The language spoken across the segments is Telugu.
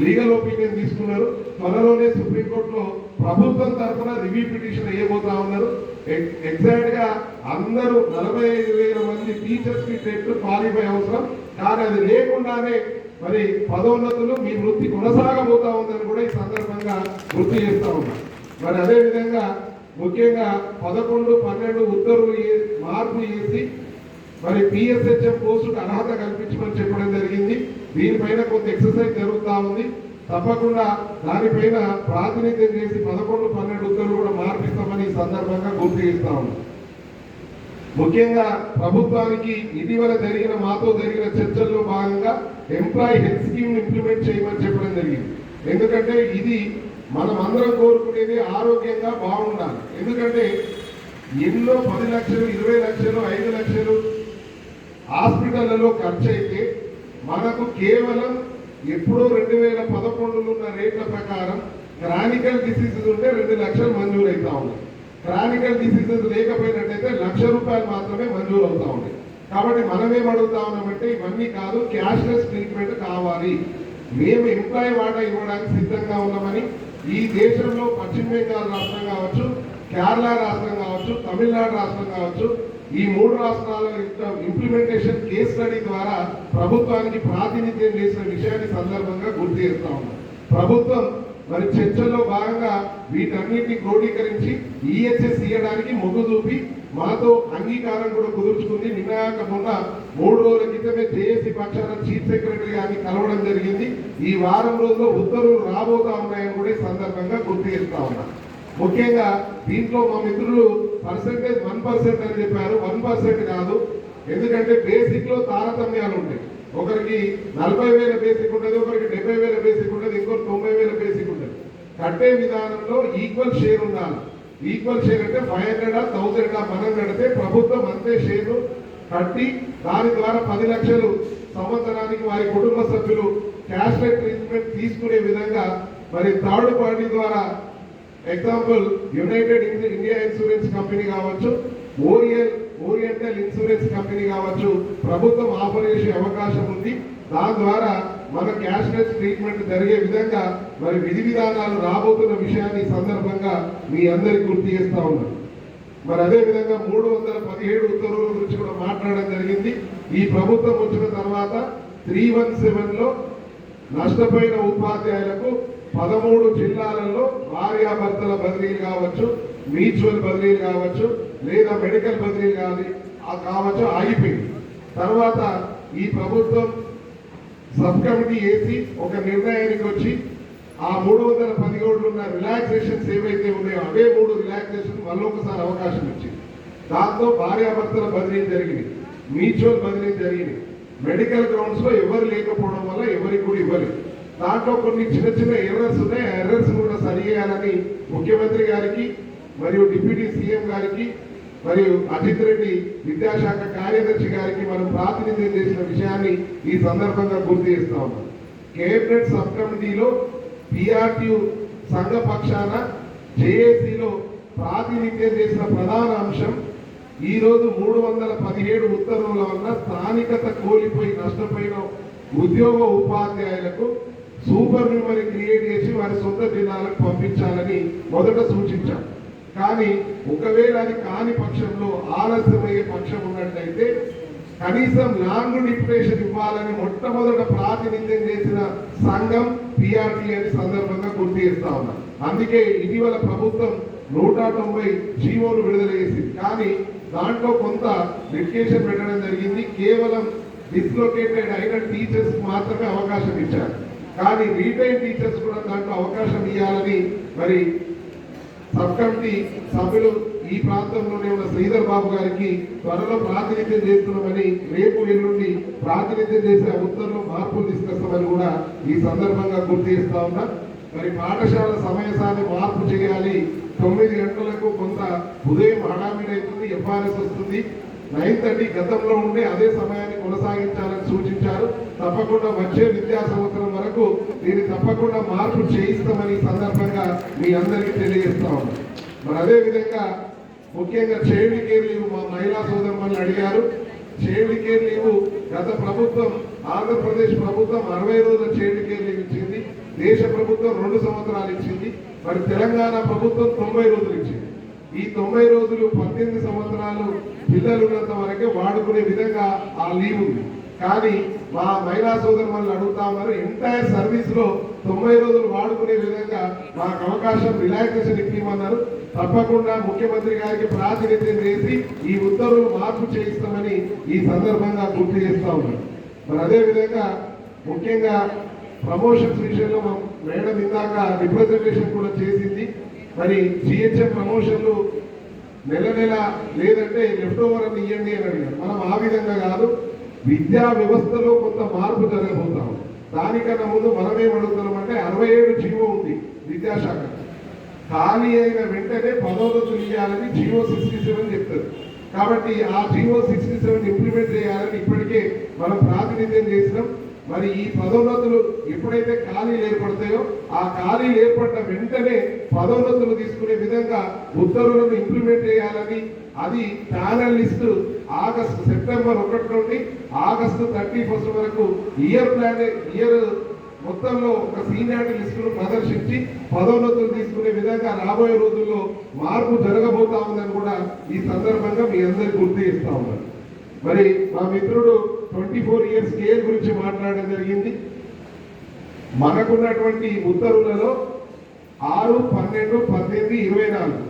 లీగల్ ఒపీనియన్ తీసుకున్నారు. త్వరలోనే సుప్రీంకోర్టులో ప్రభుత్వం తరఫున రివ్యూ పిటిషన్ వేయబోతా ఉన్నారు. ఎగ్జాక్ట్గా అందరూ నలభై ఐదు వేల మంది టీచర్స్కి టెట్ క్వాలిఫై అవసరం. కానీ అది లేకుండానే మరి పదోన్నతులు మీ వృత్తి కొనసాగబోతా ఉందని కూడా ఈ సందర్భంగా గుర్తు చేస్తా ఉన్నారు మరి అదేవిధంగా ముఖ్యంగా పదకొండు పన్నెండు ఉత్తర్వులు మార్పు చేసి మరి పిఎస్హెచ్ఎం పోస్టుకు అర్హత కల్పించమని చెప్పడం జరిగింది. దీనిపైన కొంత ఎక్సర్సైజ్ జరుగుతూ ఉంది. తప్పకుండా దానిపైన ప్రాతినిధ్యం చేసి పదకొండు పన్నెండు ఉత్తర్వులు కూడా మార్పిస్తామని సందర్భంగా గుర్తు చేస్తా ముఖ్యంగా ప్రభుత్వానికి ఇటీవల జరిగిన మాతో జరిగిన చర్చల్లో భాగంగా ఎంప్లాయీ హెల్త్ స్కీమ్ ఇంప్లిమెంట్ చేయమని చెప్పడం జరిగింది. ఎందుకంటే ఇది మనం అందరం కోరుకునేది ఆరోగ్యంగా బాగుండాలి. ఎందుకంటే ఎన్నో పది లక్షలు ఇరవై లక్షలు ఐదు లక్షలు హాస్పిటళ్ళలో ఖర్చు అయితే మనకు కేవలం ఎప్పుడో రెండు వేల పదకొండులో ఉన్న రేట్ల ప్రకారం క్రానికల్ డిసీజెస్ ఉంటే రెండు లక్షలు మంజూరు అవుతా ఉన్నాయి. క్రానికల్ డిసీజెస్ లేకపోయినట్టయితే లక్ష రూపాయలు మాత్రమే మంజూరు అవుతా ఉన్నాయి. కాబట్టి మనమేం అడుగుతా ఉన్నామంటే ఇవన్నీ కాదు క్యాష్లెస్ ట్రీట్మెంట్ కావాలి. మేము ఎంప్లాయీ వాటా ఇవ్వడానికి సిద్ధంగా ఉన్నామని ఈ దేశంలో పశ్చిమ బెంగాల్ రాష్ట్రం కావచ్చు కేరళ రాష్ట్రం కావచ్చు తమిళనాడు రాష్ట్రం కావచ్చు ఈ మూడు రాష్ట్రాల ఇంప్లిమెంటేషన్ కేస్ స్టడీ ద్వారా ప్రభుత్వానికి ప్రాతినిధ్యం చేసిన విషయాన్ని సందర్భంగా గుర్తు చేస్తా ఉన్నాం. ప్రభుత్వం మరి చర్చల్లో భాగంగా వీటన్నిటిని క్రోడీకరించి ఈహెచ్ఎస్ ఇవ్వడానికి మొగ్గు చూపి మాతో అంగీకారం కూడా కుదుర్చుకుంది. నిన్నగాక మొన్న మూడు రోజుల క్రితమే జేఏసీ పక్షాన చీఫ్ సెక్రటరీ గారిని కలవడం జరిగింది. ఈ వారం రోజుల్లో ఉత్తర్వులు రాబోతా ఉన్నాయని కూడా ఈ సందర్భంగా గుర్తు చేస్తా ఉన్నా. ముఖ్యంగా దీంట్లో మా మిత్రులు పర్సెంటేజ్ వన్ పర్సెంట్ అని చెప్పారు. వన్ పర్సెంట్ కాదు. ఎందుకంటే బేసిక్లో తారతమ్యాలు ఉంటాయి. ఒకరికి నలభై వేల బేసిక్ ఉంటుంది ఒకరికి డెబ్బై వేల బేసిక్ ఉంటుంది ఇంకొకరికి తొంభై వేల బేసిక్ ఉంటుంది. కట్టే విధానంలో ఈక్వల్ షేర్ ఉండాలి. ఈక్వల్ షేర్ అంటే ఫైవ్ హండ్రెడ్ థౌసండ్ మనం కడితే ప్రభుత్వం అంతే షేర్ కట్టి దాని ద్వారా పది లక్షలు సంవత్సరానికి వారి కుటుంబ సభ్యులు క్యాష్ ట్రీట్మెంట్ తీసుకునే విధంగా మరి థర్డ్ పార్టీ ద్వారా example United India insurance company కావచ్చు ఓరియల్ ఓరియంటల్ ఇన్సూరెన్స్ కంపెనీ కావచ్చు ప్రభుత్వం ఆఫర్ చేసే అవకాశం ఉంది. దాని ద్వారా మన క్యాష్లెస్ ట్రీట్మెంట్ జరిగే విధంగా మరి విధి విధానాలు రాబోతున్న విషయాన్ని సందర్భంగా మీ అందరికి గుర్తు చేస్తా ఉన్నాను మరి అదే విధంగా మూడు వందల పదిహేడు ఉత్తర్వుల గురించి కూడా మాట్లాడడం జరిగింది. ఈ ప్రభుత్వం వచ్చిన తర్వాత త్రీ వన్ సెవెన్లో నష్టపోయిన ఉపాధ్యాయులకు పదమూడు జిల్లాలలో భార్యాభర్తల బదిలీలు కావచ్చు మ్యూచువల్ బదిలీలు కావచ్చు లేదా మెడికల్ బదిలీలు కానీ కావచ్చు ఆగిపోయింది. తర్వాత ఈ ప్రభుత్వం సబ్ కమిటీ వేసి ఒక నిర్ణయానికి వచ్చి ఆ మూడు వందల పదిహేడులో ఉన్న రిలాక్సేషన్స్ ఏవైతే ఉన్నాయో అవే మూడు రిలాక్సేషన్ మళ్ళీ ఒకసారి అవకాశం ఇచ్చింది దాంతో భార్యాభర్తల బదిలీ జరిగింది మ్యూచువల్ బదిలీ జరిగింది మెడికల్ గ్రౌండ్స్లో ఎవరు లేకపోవడం వల్ల ఎవరికి కూడా ఇవ్వలేదు. దాంట్లో కొన్ని చిన్న చిన్న ఎర్రర్స్ ఉన్నాయి. ఆ ఎర్రర్స్ కూడా సరి చేయాలని ముఖ్యమంత్రి గారికి మరియు డిప్యూటీ సీఎం గారికి మరియు అజిత్ రెడ్డి విద్యాశాఖ కార్యదర్శి గారికి మనం ప్రాతినిధ్యం చేసిన విషయాన్ని ఈ సందర్భంగా గుర్తు చేస్తా ఉన్నాం. కేబినెట్ సబ్ కమిటీలో పిఆర్టీయు సంఘ పక్షాన జేఏసీలో ప్రాతినిధ్యం చేసిన ప్రధాన అంశం ఈరోజు మూడు వందల పదిహేడు ఉత్తర్వుల వల్ల స్థానికత కోల్పోయి నష్టపోయిన ఉద్యోగ ఉపాధ్యాయులకు సూపర్ న్యూమరీ క్రియేట్ చేసి వారి సొంత జిల్లాలకు పంపించాలని మొదట సూచించాం. కానీ ఒకవేళ అది కాని పక్షంలో ఆలస్యమయ్యే పక్షం ఉన్నట్లయితే కనీసం లాంగ్ డిప్రెషన్ ఇవ్వాలని మొట్టమొదట ప్రాతినిధ్యం చేసిన సంఘం పిఆర్టీ అని సందర్భంగా గుర్తు చేస్తా అందుకే ఇటీవల ప్రభుత్వం నూట తొంభై జీవోలు విడుదల చేసింది. కానీ దాంట్లో కొంత లిటికేషన్ పెట్టడం జరిగింది. కేవలం డిస్లొకేటెడ్ అయిన టీచర్స్ మాత్రమే అవకాశం ఇచ్చారు. కానీ రీటైన్ టీచర్స్ కూడా దాంట్లో అవకాశం ఇవ్వాలని మరి సబ్ కమిటీ సభ్యులు ఈ ప్రాంతంలోనే ఉన్న శ్రీధర్ బాబు గారికి త్వరలో ప్రాతినిధ్యం చేస్తున్నామని రేపు ఎల్లుండి ప్రాతినిధ్యం చేసే ఉత్తర్వులు మార్పులు తీసుకొస్తామని కూడా ఈ సందర్భంగా గుర్తు చేస్తా ఉన్నా. మరి పాఠశాల సమయసాన్ని మార్పు చేయాలి. తొమ్మిది గంటలకు కొంత ఉదయం హడామిడైతుంది ఎఫ్ఆర్ఎస్ వస్తుంది. నైన్ థర్టీ గతంలో ఉండే అదే సమయాన్ని కొనసాగించాలని సూచించారు. తప్పకుండా వచ్చే విద్యా సంవత్సరం వరకు దీన్ని తప్పకుండా మార్పు చేయిస్తామని సందర్భంగా మీ అందరికీ తెలియజేస్తా మరి అదే విధంగా ముఖ్యంగా చైల్డ్ కేర్ లీవ్ మా మహిళా సోదరులు అడిగారు. చైల్డ్ కేర్ లీవ్ గత ప్రభుత్వం ఆంధ్రప్రదేశ్ ప్రభుత్వం అరవై రోజుల చైల్డ్ కేర్ లీవ్ ఇచ్చింది. దేశ ప్రభుత్వం రెండు సంవత్సరాలు ఇచ్చింది. మరి తెలంగాణ ప్రభుత్వం తొంభై రోజులు ఇచ్చింది. ఈ తొంభై రోజులు పద్దెనిమిది సంవత్సరాలు పిల్లలు ఉన్నంత వరకే వాడుకునే విధంగా ఆ లీవ్ ఉంది. కానీ మా మహిళా సోదరు అడుగుతా ఉన్నారు. ఎంటైర్ సర్వీస్లో తొంభై రోజులు వాడుకునే విధంగా మాకు అవకాశం రిలాక్సేషన్ ఇప్పిమన్నారు తప్పకుండా ముఖ్యమంత్రి గారికి ప్రాతినిధ్యం చేసి ఈ ఉత్తర్వులు మార్పు చేయిస్తామని ఈ సందర్భంగా గుర్తు చేస్తా ఉన్నారు. మరి అదే విధంగా ముఖ్యంగా ప్రమోషన్స్ విషయంలో మేడం ఇందాక రిప్రజెంటేషన్ కూడా చేసింది. మరి జిహెచ్ఎం ప్రమోషన్లు నెల నెల లేదంటే లెఫ్ట్ ఓవర్ అని ఇవ్వండి అని అడిగారు. మనం ఆ విధంగా కాదు. విద్యా వ్యవస్థలో కొంత మార్పు జరగబోతాం దానికన్నా ముందు మనమేం అడుగుతున్నాం అంటే అరవై ఏడు జీవో ఉంది విద్యాశాఖ. ఖాళీ అయిన వెంటనే పదోన్నతులు ఇవ్వాలని జియో సిక్స్టీ సెవెన్ చెప్తారు కాబట్టి ఆ జియో సిక్స్టీ సెవెన్ ఇంప్లిమెంట్ చేయాలని ఇప్పటికే మనం ప్రాతినిధ్యం చేసినాం. మరి ఈ పదోన్నతులు ఎప్పుడైతే ఖాళీలు ఏర్పడతాయో ఆ ఖాళీలు ఏర్పడిన వెంటనే పదోన్నతులు తీసుకునే విధంగా ఉత్తర్వులను ఇంప్లిమెంట్ చేయాలని అది ప్యానల్ లిస్టు ఆగస్టు సెప్టెంబర్ ఒకటి నుండి ఆగస్టు థర్టీ ఫస్ట్ వరకు ఇయర్ ప్లాన్ ఇయర్ మొత్తంలో ఒక సీనియారిటీ లిస్టును ప్రదర్శించి పదోన్నతులు తీసుకునే విధంగా రాబోయే రోజుల్లో మార్పు జరగబోతా ఉందని కూడా ఈ సందర్భంగా మీ అందరికి గుర్తు ఇస్తా ఉన్నారు మరి మా మిత్రుడు ట్వంటీ ఫోర్ ఇయర్స్ స్కేల్ గురించి మాట్లాడడం జరిగింది. మనకున్నటువంటి ఉత్తర్వులలో ఆరు పన్నెండు పద్దెనిమిది ఇరవై నాలుగు.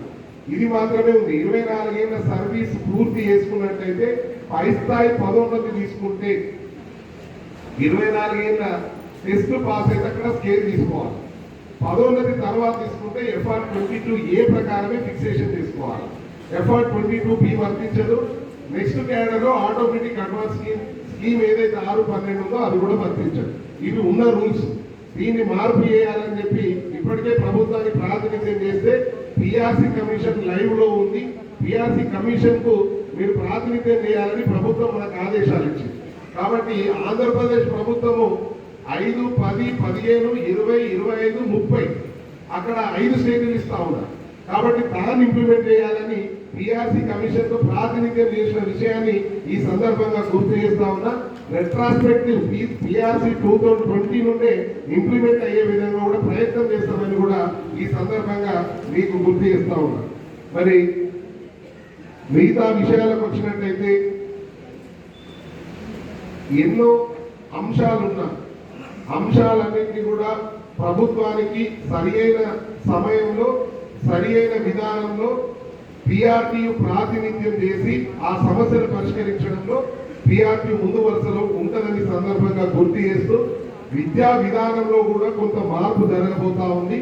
ఇది మాత్రమే ఉంది. ఇరవై నాలుగేళ్ళ సర్వీస్ పూర్తి చేసుకున్నట్టయితే పై స్థాయి పదోన్నతి తీసుకుంటే ఇరవై నాలుగేళ్ళ టెస్ట్ పాస్ అయితే అక్కడ స్కేల్ తీసుకోవాలి. పదోన్నతి తర్వాత తీసుకుంటే ఎఫ్ఆర్ ట్వంటీ టూ ఏ ప్రకారమే ఫిక్సేషన్ తీసుకోవాలి. ఎఫ్ఆర్ ట్వంటీ టూ బి వర్తించదు. నెక్స్ట్ క్యాడర్లో ఆటోమేటిక్ అడ్వాన్స్ స్కీమ్ స్కీమ్ ఏదైతే ఆరు పన్నెండు ఉందో అది కూడా వర్తించదు. ఇవి ఉన్న రూల్స్. దీన్ని మార్పు చేయాలని చెప్పి ఇప్పటికే ప్రభుత్వాన్ని ప్రాతినిధ్యం చేస్తే పిఆర్సీ కమిషన్ లైవ్లో ఉంది. పిఆర్సీ కమిషన్కు మీరు ప్రాతినిధ్యం చేయాలని ప్రభుత్వం మనకు ఆదేశాలు ఇచ్చింది. కాబట్టి ఆంధ్రప్రదేశ్ ప్రభుత్వము ఐదు పది పదిహేను ఇరవై ఇరవై ఐదు ముప్పై అక్కడ ఐదు స్టేట్లు ఇస్తా ఉన్నారు. కాబట్టి దాన్ని ఇంప్లిమెంట్ చేయాలని పిఆర్సీ కమిషన్ ప్రాతినిధ్యం చేసిన విషయాన్ని ఈ సందర్భంగా గుర్తు చేస్తా ఉన్నా. Retrospective PRC two thousand twenty నుండే ఇంప్లిమెంట్ అయ్యే విధంగా కూడా ప్రయత్నం చేస్తామని కూడా ఈ సందర్భంగా మీకు గుర్తు చేస్తా ఉన్నా. మరి మిగతా విషయాలకు వచ్చినట్టయితే ఎన్నో అంశాలున్న. అంశాలన్నింటినీ కూడా ప్రభుత్వానికి సరి అయిన సమయంలో సరి అయిన విధానంలో పిఆర్టీయు ప్రాతినిధ్యం చేసి ఆ సమస్యను పరిష్కరించడంలో టీఆర్పీ ముందు వరుసలో ఉంటుందని సందర్భంగా గుర్తు చేస్తూ విద్యా విధానంలో కూడా కొంత మార్పు జరగబోతా ఉంది.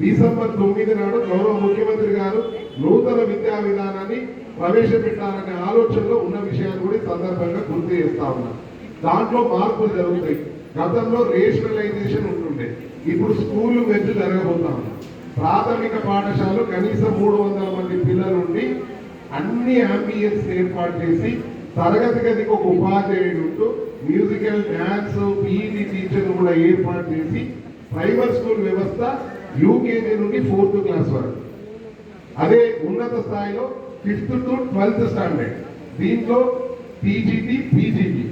డిసెంబర్ తొమ్మిది నాడు గౌరవ ముఖ్యమంత్రి గారు నూతన విద్యా విధానాన్ని ప్రవేశపెట్టాలనే ఆలోచనలో ఉన్న విషయాన్ని కూడా సందర్భంగా గుర్తు చేస్తా ఉన్నారు దాంట్లో మార్పులు జరుగుతాయి. గతంలో రేషనలైజేషన్ ఉంటుండే. ఇప్పుడు స్కూల్ వెజ్ జరగబోతా ప్రాథమిక పాఠశాలలు కనీసం మూడు వందల మంది పిల్లలు ఉండి అన్ని అంబియన్స్ ఏర్పాటు చేసి తరగతి గదికి ఒక ఉపాధ్యాయుడు ఉంటూ మ్యూజికల్ డ్యాన్స్ పీఈటీ టీచర్ కూడా ఏర్పాటు చేసి ప్రైమర్ స్కూల్ వ్యవస్థ యూకేజీ నుండి ఫోర్త్ క్లాస్ వరకు. అదే ఉన్నత స్థాయిలో ఫిఫ్త్ టు ట్వెల్త్ స్టాండర్డ్ దీంట్లో PGT PGT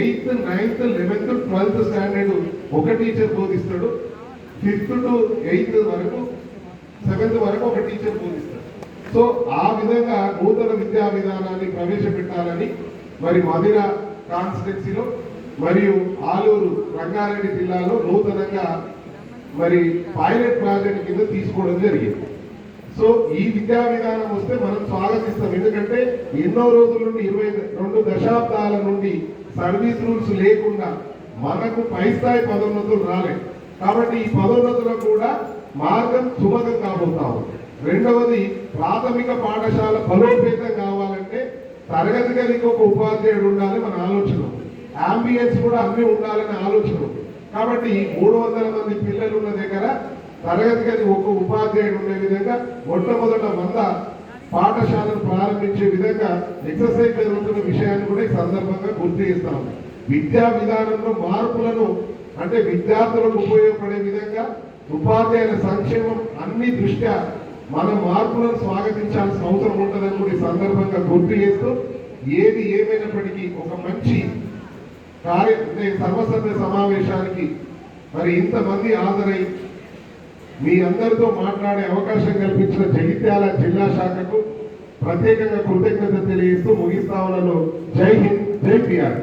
eighth ninth eleventh twelfth standard ఒక టీచర్ బోధిస్తాడు. ఫిఫ్త్ టు ఎయిత్ వరకు సెవెంత్ వరకు ఒక టీచర్ బోధిస్తాడు. సో ఆ విధంగా నూతన విద్యా విధానాన్ని ప్రవేశపెట్టాలని మరి మధుర కాన్స్టిట్యున్సీలో మరియు ఆలూరు రంగారెడ్డి జిల్లాలో నూతనంగా మరి పైలట్ ప్రాజెక్ట్ కింద తీసుకోవడం జరిగింది. సో ఈ విద్యా విధానం వస్తే మనం స్వాగతిస్తాం. ఎందుకంటే ఎన్నో రోజుల నుండి ఇరవై రెండు దశాబ్దాల నుండి సర్వీస్ రూల్స్ లేకుండా మనకు పై స్థాయి పదోన్నతులు రాలేదు. కాబట్టి ఈ పదోన్నతులకు కూడా మార్గం సుమగం కాబోతా ఉంది రెండవది ప్రాథమిక పాఠశాల బలోపేతం కావాలంటే తరగతి గదికి ఒక ఉపాధ్యాయుడు ఉండాలి మన ఆలోచన. అంబియన్స్ కూడా అన్ని ఉండాలనే ఆలోచన. కాబట్టి మూడు వందల మంది పిల్లలు ఉన్న దగ్గర తరగతి గది ఒక ఉపాధ్యాయుడు ఉండే విధంగా మొట్టమొదట వంద పాఠశాలను ప్రారంభించే విధంగా ఎక్సర్సైజ్ జరుగుతున్న విషయాన్ని కూడా ఈ సందర్భంగా గుర్తు చేస్తాము విద్యా విధానంలో మార్పులను అంటే విద్యార్థులకు ఉపయోగపడే విధంగా ఉపాధ్యాయుల సంక్షేమం అన్ని దృష్ట్యా మన మార్పులను స్వాగతించాల్సిన అవసరం ఉంటుందని కూడా ఈ సందర్భంగా గుర్తు చేస్తూ ఏది ఏమైనప్పటికీ ఒక మంచి కార్య సర్వసభ్య సమావేశానికి మరి ఇంతమంది హాజరై మీ అందరితో మాట్లాడే అవకాశం కల్పించిన జగిత్యాల జిల్లా శాఖకు ప్రత్యేకంగా కృతజ్ఞత తెలియజేస్తూ ముగిస్తావులలో జై హింద్ జై పిఆర్